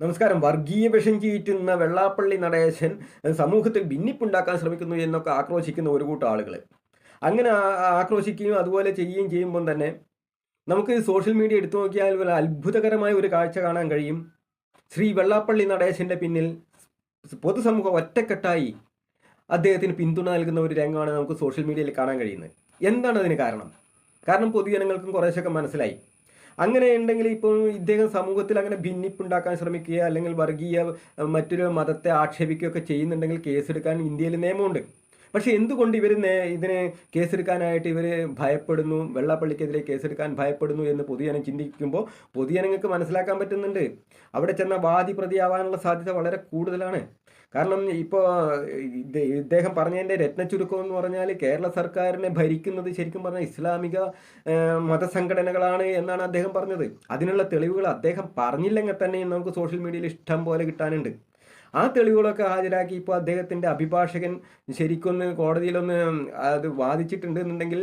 നമസ്കാരം. വർഗീയ വിഷം ചീറ്റുന്ന വെള്ളാപ്പള്ളി നടേശൻ സമൂഹത്തിൽ ഭിന്നിപ്പുണ്ടാക്കാൻ ശ്രമിക്കുന്നു എന്നൊക്കെ ആക്രോശിക്കുന്ന ഒരു കൂട്ടം ആളുകൾ അങ്ങനെ ആക്രോശിക്കുകയും അതുപോലെ ചെയ്യുകയും ചെയ്യുമ്പോൾ തന്നെ നമുക്ക് സോഷ്യൽ മീഡിയ എടുത്തു നോക്കിയാൽ ഒരു അത്ഭുതകരമായ ഒരു കാഴ്ച കാണാൻ കഴിയും. ശ്രീ വെള്ളാപ്പള്ളി നടേശന്റെ പിന്നിൽ പൊതുസമൂഹം ഒറ്റക്കെട്ടായി അദ്ദേഹത്തിന് പിന്തുണ നൽകുന്ന ഒരു രംഗമാണ് നമുക്ക് സോഷ്യൽ മീഡിയയിൽ കാണാൻ കഴിയുന്നത്. എന്താണ് അതിന് കാരണം? കാരണം പൊതുജനങ്ങൾക്കും കുറേശ്ശൊക്കെ മനസ്സിലായി. അങ്ങനെ ഉണ്ടെങ്കിൽ ഇപ്പോൾ ഇദ്ദേഹം സമൂഹത്തിൽ അങ്ങനെ ഭിന്നിപ്പുണ്ടാക്കാൻ ശ്രമിക്കുക അല്ലെങ്കിൽ വർഗീയ മറ്റൊരു മതത്തെ ആക്ഷേപിക്കുകയൊക്കെ ചെയ്യുന്നുണ്ടെങ്കിൽ കേസെടുക്കാൻ ഇന്ത്യയിൽ നിയമമുണ്ട്. പക്ഷെ എന്തുകൊണ്ട് ഇവർ ഇതിന് കേസെടുക്കാനായിട്ട് ഇവർ ഭയപ്പെടുന്നു? വെള്ളാപ്പള്ളിക്കെതിരെ കേസെടുക്കാൻ ഭയപ്പെടുന്നു എന്ന് പൊതുജനം ചിന്തിക്കുമ്പോൾ പൊതുജനങ്ങൾക്ക് മനസ്സിലാക്കാൻ പറ്റുന്നുണ്ട്. അവിടെ ചെന്ന വാദി പ്രതിയാവാനുള്ള സാധ്യത വളരെ കൂടുതലാണ്. കാരണം ഇപ്പോൾ ഇദ്ദേഹം പറഞ്ഞതിന്റെ രത്നച്ചുരുക്കം എന്ന് പറഞ്ഞാൽ കേരള സർക്കാരിനെ ഭരിക്കുന്നത് ശരിക്കും പറഞ്ഞാൽ ഇസ്ലാമിക മതസംഘടനകളാണ് എന്നാണ് അദ്ദേഹം പറഞ്ഞത്. അതിനുള്ള തെളിവുകൾ അദ്ദേഹം പറഞ്ഞില്ലെങ്കിൽ തന്നെയും നമുക്ക് സോഷ്യൽ മീഡിയയിൽ ഇഷ്ടം പോലെ കിട്ടാനുണ്ട്. ആ തെളിവുകളൊക്കെ ഹാജരാക്കി ഇപ്പോൾ അദ്ദേഹത്തിന്റെ അഭിഭാഷകൻ ശരിക്കൊന്ന് കോടതിയിലൊന്ന് അത് വാദിച്ചിട്ടുണ്ട് എന്നുണ്ടെങ്കിൽ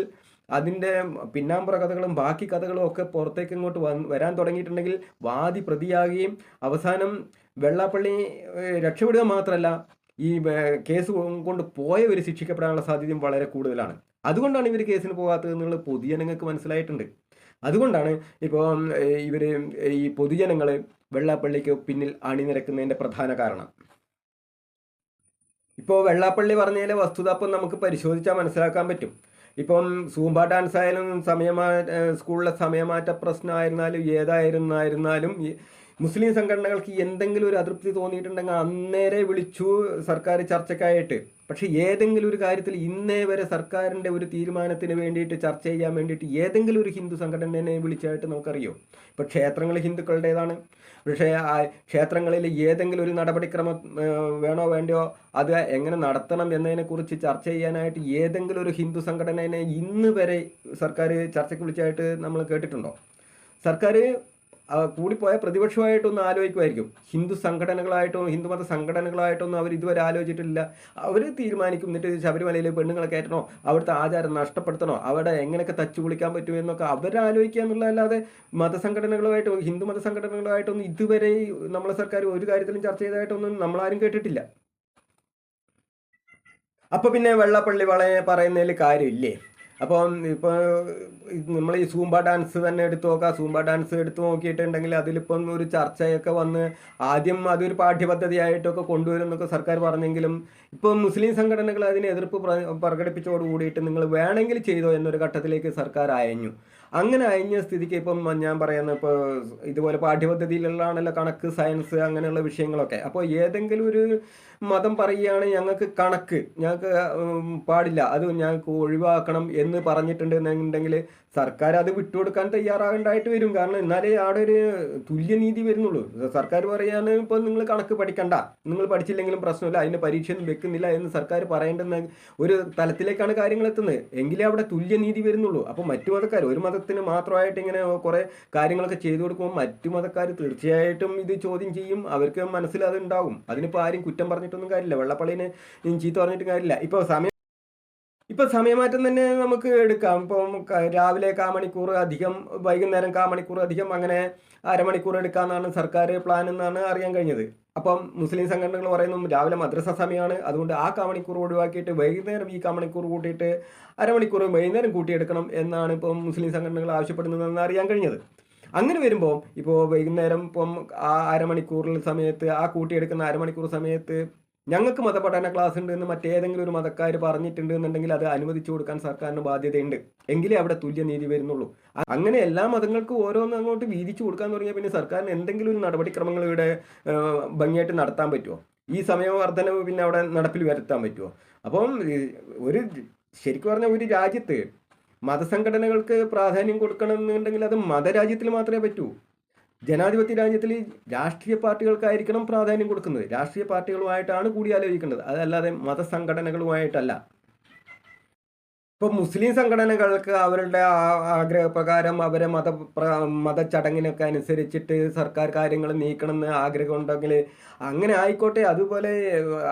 അതിന്റെ പിന്നാമ്പുറ കഥകളും ബാക്കി കഥകളും ഒക്കെ പുറത്തേക്ക് ഇങ്ങോട്ട് വരാൻ തുടങ്ങിയിട്ടുണ്ടെങ്കിൽ വാദി പ്രതിയാകുകയും അവസാനം വെള്ളാപ്പള്ളി രക്ഷപ്പെടുക മാത്രമല്ല ഈ കേസ് കൊണ്ട് പോയവർ ശിക്ഷിക്കപ്പെടാനുള്ള സാധ്യതയും വളരെ കൂടുതലാണ്. അതുകൊണ്ടാണ് ഇവർ കേസിന് പോകാത്തത് എന്നുള്ളത് പൊതുജനങ്ങൾക്ക് മനസ്സിലായിട്ടുണ്ട്. അതുകൊണ്ടാണ് ഇപ്പോൾ ഇവർ ഈ പൊതുജനങ്ങൾ വെള്ളാപ്പള്ളിക്ക് പിന്നിൽ അണിനിരക്കുന്നതിന്റെ പ്രധാന കാരണം. ഇപ്പോൾ വെള്ളാപ്പള്ളി പറഞ്ഞതിലെ വസ്തുത അപ്പം നമുക്ക് പരിശോധിച്ചാൽ മനസ്സിലാക്കാൻ പറ്റും. ഇപ്പം സൂംബ ഡാൻസ് ആയാലും സമയമാ സ്കൂളിലെ സമയമാറ്റ പ്രശ്നമായിരുന്നാലും ഏതായിരുന്നായിരുന്നാലും മുസ്ലിം സംഘടനകൾക്ക് എന്തെങ്കിലും ഒരു അതൃപ്തി തോന്നിയിട്ടുണ്ടെങ്കിൽ അന്നേരെ വിളിച്ചു സർക്കാർ ചർച്ചയ്ക്കായിട്ട് പക്ഷേ ഏതെങ്കിലും ഒരു കാര്യത്തിൽ ഇന്നേ വരെ സർക്കാരിന്റെ ഒരു തീരുമാനത്തിന് വേണ്ടിയിട്ട് ചർച്ച ചെയ്യാൻ വേണ്ടിയിട്ട് ഏതെങ്കിലും ഒരു ഹിന്ദു സംഘടനയെ വിളിച്ചായിട്ട് നമുക്കറിയോ? ഇപ്പോൾ ക്ഷേത്രങ്ങൾ ഹിന്ദുക്കളുടേതാണ്. പക്ഷേ ആ ക്ഷേത്രങ്ങളിൽ ഏതെങ്കിലും ഒരു നടപടിക്രമം വേണോ വേണ്ടയോ അത് എങ്ങനെ നടത്തണം എന്നതിനെക്കുറിച്ച് ചർച്ച ചെയ്യാനായിട്ട് ഏതെങ്കിലും ഒരു ഹിന്ദു സംഘടനയെ ഇന്ന് വരെ സർക്കാർ ചർച്ചയ്ക്ക് വിളിച്ചായിട്ട് നമ്മൾ കേട്ടിട്ടുണ്ടോ? സർക്കാർ കൂടിപ്പോയ പ്രതിപക്ഷമായിട്ടൊന്ന് ആലോചിക്കുമായിരിക്കും. ഹിന്ദു സംഘടനകളായിട്ടോ ഹിന്ദുമത സംഘടനകളായിട്ടൊന്നും അവർ ഇതുവരെ ആലോചിച്ചിട്ടില്ല. അവർ തീരുമാനിക്കും. എന്നിട്ട് ശബരിമലയിലെ പെണ്ണുങ്ങളെ കയറ്റണോ? അവിടുത്തെ ആചാരം നഷ്ടപ്പെടുത്തണോ? അവിടെ എങ്ങനെയൊക്കെ തച്ചു കുളിക്കാൻ പറ്റും എന്നൊക്കെ അവർ ആലോചിക്കുക എന്നുള്ളതല്ലാതെ മതസംഘടനകളുമായിട്ടോ ഹിന്ദു മത സംഘടനകളുമായിട്ടൊന്നും ഇതുവരെ നമ്മളെ സർക്കാർ ഒരു കാര്യത്തിലും ചർച്ച ചെയ്തതായിട്ടൊന്നും നമ്മളാരും കേട്ടിട്ടില്ല. അപ്പൊ പിന്നെ വെള്ളപ്പള്ളി വളയെ പറയുന്നതിൽ കാര്യമില്ലേ? അപ്പം ഇപ്പോൾ നമ്മൾ ഈ സൂംബ ഡാൻസ് തന്നെ എടുത്തു നോക്കാം. സൂംബ ഡാൻസ് എടുത്തു നോക്കിയിട്ടുണ്ടെങ്കിൽ അതിലിപ്പം ഒരു ചർച്ചയൊക്കെ വന്ന് ആദ്യം അതൊരു പാഠ്യപദ്ധതിയായിട്ടൊക്കെ കൊണ്ടുവരുന്നൊക്കെ സർക്കാർ പറഞ്ഞെങ്കിലും ഇപ്പോൾ മുസ്ലിം സംഘടനകൾ അതിന് എതിർപ്പ് പ്രകടിപ്പിച്ചോട് കൂടിയിട്ട് നിങ്ങൾ വേണമെങ്കിൽ ചെയ്തോ എന്നൊരു ഘട്ടത്തിലേക്ക് സർക്കാർ അയഞ്ഞു. അങ്ങനെ അയഞ്ഞ സ്ഥിതിക്ക് ഇപ്പം ഞാൻ പറയുന്ന ഇപ്പോൾ ഇതുപോലെ പാഠ്യപദ്ധതിയിലുള്ളതാണല്ലോ കണക്ക് സയൻസ് അങ്ങനെയുള്ള വിഷയങ്ങളൊക്കെ. അപ്പോൾ ഏതെങ്കിലും ഒരു മതം പറയുകയാണ് ഞങ്ങൾക്ക് കണക്ക് ഞങ്ങൾക്ക് പാടില്ല. അത് ഞങ്ങൾക്ക് ഒഴിവാക്കണം എന്ന് പറഞ്ഞിട്ടുണ്ടെന്നുണ്ടെങ്കിൽ സർക്കാർ അത് വിട്ടുകൊടുക്കാൻ തയ്യാറാകേണ്ടതായിട്ട് വരും. കാരണം എന്നാലേ അവിടെ ഒരു തുല്യനീതി വരുന്നുള്ളൂ. സർക്കാർ പറയാണ് ഇപ്പോൾ നിങ്ങൾ കണക്ക് പഠിക്കണ്ട. നിങ്ങൾ പഠിച്ചില്ലെങ്കിലും പ്രശ്നമില്ല. അതിന് പരീക്ഷയൊന്നും വെക്കുന്നില്ല എന്ന് സർക്കാർ പറയേണ്ടുന്ന ഒരു തലത്തിലേക്കാണ് കാര്യങ്ങൾ എത്തുന്നത്. എങ്കിലേ അവിടെ തുല്യനീതി വരുന്നുള്ളൂ. അപ്പോൾ മറ്റു മതക്കാർ ഒരു മതത്തിന് മാത്രമായിട്ട് ഇങ്ങനെ കുറേ കാര്യങ്ങളൊക്കെ ചെയ്തു കൊടുക്കുമ്പോൾ മറ്റു മതക്കാർ തീർച്ചയായിട്ടും ഇത് ചോദ്യം ചെയ്യും. അവർക്ക് മനസ്സിൽ അത് ഉണ്ടാവും അതിനിപ്പോൾ ആരും കുറ്റം പറഞ്ഞിട്ടൊന്നും കാര്യമില്ല. വെള്ളപ്പള്ളിനെ ചീത്ത പറഞ്ഞിട്ട് കാര്യമില്ല. ഇപ്പോൾ സമയം ഇപ്പൊ സമയമാറ്റം തന്നെ നമുക്ക് എടുക്കാം. ഇപ്പം രാവിലെ കാ മണിക്കൂർ അധികം വൈകുന്നേരം കാ മണിക്കൂർ അധികം അങ്ങനെ അരമണിക്കൂർ എടുക്കാമെന്നാണ് സർക്കാർ പ്ലാൻ എന്നാണ് അറിയാൻ കഴിഞ്ഞത്. അപ്പം മുസ്ലിം സംഘടനകൾ പറയുന്നു രാവിലെ മദ്രസ സമയമാണ്. അതുകൊണ്ട് ആ കാ മണിക്കൂർ ഒഴിവാക്കിയിട്ട് വൈകുന്നേരം ഈ കാ മണിക്കൂർ കൂട്ടിയിട്ട് അരമണിക്കൂർ വൈകുന്നേരം കൂട്ടിയെടുക്കണം എന്നാണ് ഇപ്പം മുസ്ലിം സംഘടനകൾ ആവശ്യപ്പെടുന്നതെന്ന് അറിയാൻ കഴിഞ്ഞത്. അങ്ങനെ വരുമ്പോൾ ഇപ്പോൾ വൈകുന്നേരം ഇപ്പം ആ അരമണിക്കൂറിൽ സമയത്ത് ആ കൂട്ടിയെടുക്കുന്ന അരമണിക്കൂർ സമയത്ത് ഞങ്ങൾക്ക് മതപഠന ക്ലാസ് ഉണ്ട് എന്ന് മറ്റേതെങ്കിലും ഒരു മതക്കാർ പറഞ്ഞിട്ടുണ്ട് എന്നുണ്ടെങ്കിൽ അത് അനുവദിച്ചു കൊടുക്കാൻ സർക്കാരിന് ബാധ്യതയുണ്ട്. എങ്കിലേ അവിടെ തുല്യനീതി വരുന്നുള്ളൂ. അങ്ങനെ എല്ലാ മതങ്ങൾക്കും ഓരോന്ന് അങ്ങോട്ട് വീതിച്ചു കൊടുക്കാൻ തുടങ്ങിയാൽ പിന്നെ സർക്കാരിന് എന്തെങ്കിലും ഒരു നടപടിക്രമങ്ങൾ ഇവിടെ ഭംഗിയായിട്ട് നടത്താൻ പറ്റുമോ ഈ സമയവർദ്ധനവ് പിന്നെ അവിടെ നടപ്പിൽ വരുത്താൻ പറ്റുമോ അപ്പം ഒരു ശരിക്കും പറഞ്ഞ ഒരു രാജ്യത്ത് മതസംഘടനകൾക്ക് പ്രാധാന്യം കൊടുക്കണം എന്നുണ്ടെങ്കിൽ അത് മതരാജ്യത്തിൽ മാത്രമേ പറ്റൂ. ജനാധിപത്യ രാജ്യത്തിൽ രാഷ്ട്രീയ പാർട്ടികൾക്കായിരിക്കണം പ്രാധാന്യം കൊടുക്കുന്നത്. രാഷ്ട്രീയ പാർട്ടികളുമായിട്ടാണ് കൂടിയാലോചിക്കേണ്ടത്. അതല്ലാതെ മതസംഘടനകളുമായിട്ടല്ല. ഇപ്പൊ മുസ്ലിം സംഘടനകൾക്ക് അവരുടെ ആഗ്രഹപ്രകാരം അവരെ മത മതച്ചടങ്ങിനൊക്കെ അനുസരിച്ചിട്ട് സർക്കാർ കാര്യങ്ങൾ നീക്കണമെന്ന് ആഗ്രഹമുണ്ടെങ്കിൽ അങ്ങനെ ആയിക്കോട്ടെ. അതുപോലെ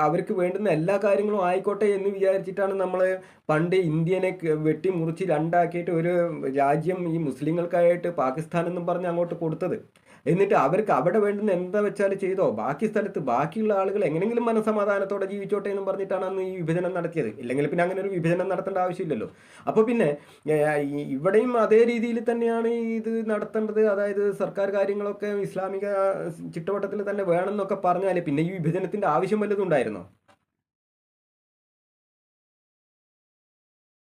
അവർക്ക് വേണ്ടുന്ന എല്ലാ കാര്യങ്ങളും ആയിക്കോട്ടെ എന്ന് വിചാരിച്ചിട്ടാണ് നമ്മൾ പണ്ട് ഇന്ത്യനെ വെട്ടിമുറിച്ച് രണ്ടാക്കിയിട്ട് ഒരു രാജ്യം ഈ മുസ്ലിങ്ങൾക്കായിട്ട് പാകിസ്ഥാൻ എന്നും പറഞ്ഞ് അങ്ങോട്ട് കൊടുത്തത്. എന്നിട്ട് അവർക്ക് അവിടെ വേണ്ടുന്ന എന്താ വെച്ചാൽ ചെയ്തോ? ബാക്കി സ്ഥലത്ത് ബാക്കിയുള്ള ആളുകൾ എങ്ങനെങ്കിലും മനസമാധാനത്തോടെ ജീവിച്ചോട്ടെ എന്ന് പറഞ്ഞിട്ടാണ് അന്ന് ഈ വിഭജനം നടത്തിയത്. ഇല്ലെങ്കിൽ പിന്നെ അങ്ങനെ ഒരു വിഭജനം നടത്തേണ്ട ആവശ്യമില്ലല്ലോ. അപ്പോൾ പിന്നെ ഇവിടെയും അതേ രീതിയിൽ തന്നെയാണ് ഇത് നടത്തേണ്ടത്. അതായത് സർക്കാർ കാര്യങ്ങളൊക്കെ ഇസ്ലാമിക ചിട്ടവട്ടത്തിൽ തന്നെ വേണമെന്നൊക്കെ പറഞ്ഞാൽ പിന്നെ ഈ വിഭജനത്തിന്റെ ആവശ്യം വല്ലതും ഉണ്ടായിരുന്നോ?